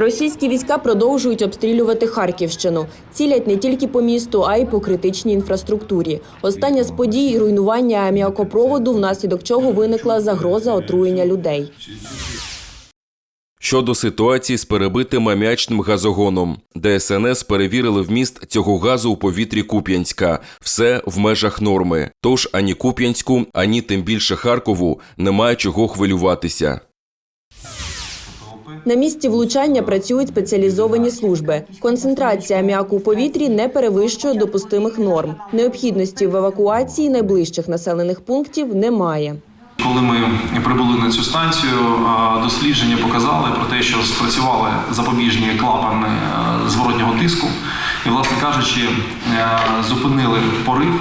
Російські війська продовжують обстрілювати Харківщину. Цілять не тільки по місту, а й по критичній інфраструктурі. Остання з подій руйнування аміакопроводу, внаслідок чого виникла загроза отруєння людей. Щодо ситуації з перебитим аміачним газогоном, ДСНС перевірили вміст цього газу у повітрі Куп'янська. Все в межах норми. Тож ані Куп'янську, ані тим більше Харкову немає чого хвилюватися. На місці влучання працюють спеціалізовані служби. Концентрація аміаку у повітрі не перевищує допустимих норм. Необхідності в евакуації найближчих населених пунктів немає. Коли ми прибули на цю станцію, дослідження показали про те, що спрацювали запобіжні клапани е, зворотнього тиску, і, власне кажучи, е, зупинили порив,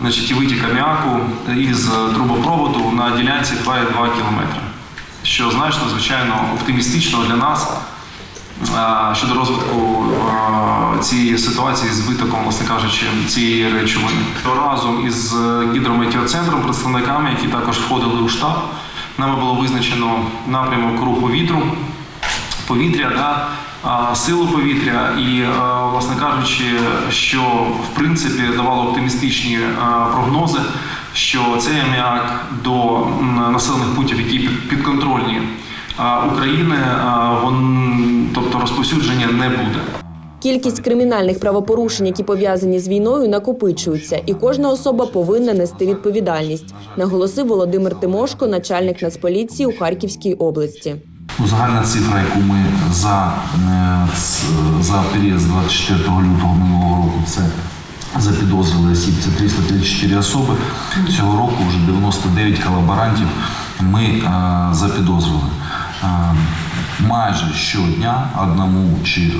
значить, і витік аміаку із трубопроводу на ділянці 2,2 кілометри. Що значно, звичайно, оптимістично для нас е, щодо розвитку е, цієї ситуації з витоком, власне кажучи, цієї речовини. Разом із гідрометеоцентром, представниками, які також входили у штаб, нами було визначено напрямок руху вітру, повітря, да, а, силу повітря і, е, власне кажучи, що в принципі давало оптимістичні е, прогнози, що цей аміак до населених пунктів, які під- підконтрольні України, вон, тобто розповсюдження не буде. Кількість кримінальних правопорушень, які пов'язані з війною, накопичується, і кожна особа повинна нести відповідальність, наголосив Володимир Тимошко, начальник Нацполіції у Харківській області. Загальна цифра, яку ми за, е, за період з 24 лютого минулого року це запідозрили осіб, це 334 особи. Цього року вже 99 колаборантів ми е, запідозрили. Е, майже щодня одному чи е,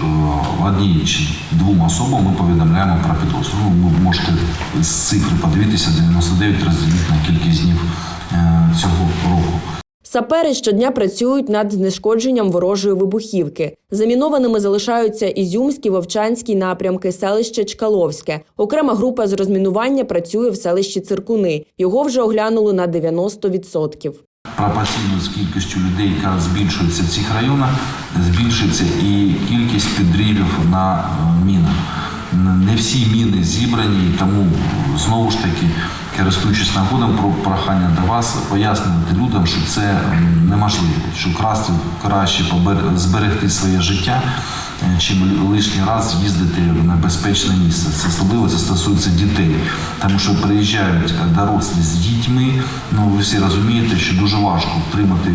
одній чи двом особам ми повідомляємо про підозру. Ну, ви можете з цифри подивитися, 99 розділити на кількість днів. Сапери щодня працюють над знешкодженням ворожої вибухівки. Замінованими залишаються Ізюмські, Вовчанські напрямки, селище Чкаловське. Окрема група з розмінування працює в селищі Циркуни. Його вже оглянули на 90%. пропорційно з кількістю людей, яка збільшується в цих районах, збільшується і кількість підривів на мінах. Не всі міни зібрані, тому знову ж таки, користуючись нагодом, про прохання до вас пояснювати людям, що це неможливо, що красти краще зберегти своє життя, е, чим лишній раз їздити в небезпечне місце. Це особливо це стосується дітей, тому що приїжджають дорослі з дітьми. Ну ви всі розумієте, що дуже важко втримати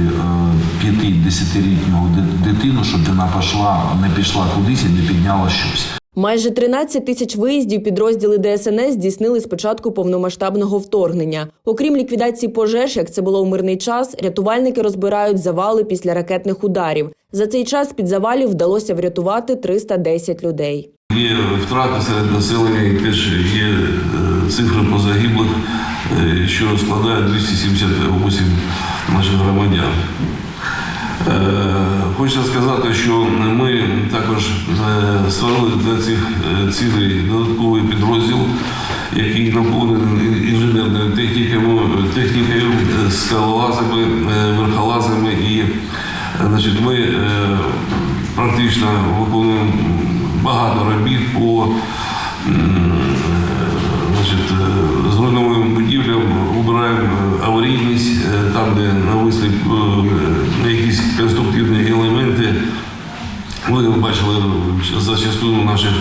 5-10-літнього дитину, щоб вона пішла, не пішла кудись і не підняла щось. Майже 13 тисяч виїздів підрозділи ДСНС здійснили з початку повномасштабного вторгнення. Окрім ліквідації пожеж, як це було у мирний час, рятувальники розбирають завали після ракетних ударів. За цей час під завалів вдалося врятувати 310 людей. Є втрати серед населення, і теж є е, цифри по загиблих, е, що складає 278 наших громадян. Хочу сказати, що ми також е, створили для цих е, цілей додатковий підрозділ, який наповнений інженерною технікою, технікою, скалолазами, е, верхолазами і значить, ми практично виконуємо багато робіт по значить, зруйнованим будівлям, убираємо аварійність там, де нависли якісь елементи. Ви бачили за частину наших,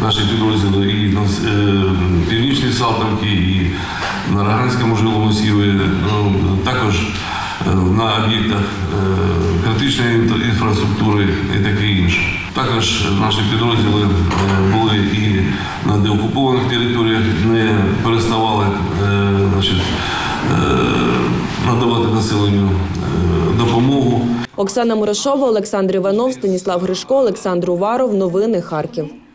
наших підрозділів і на е, північній Салтанці, і на Раганському жилому сіві, ну, також е, на об'єктах е, критичної інфраструктури і таке інше. Також наші підрозділи були і на деокупованих територіях, не переставали значить, надавати населенню допомогу. Оксана Мурашова, Олександр Іванов, Станіслав Гришко, Олександр Уваров. Новини Харків.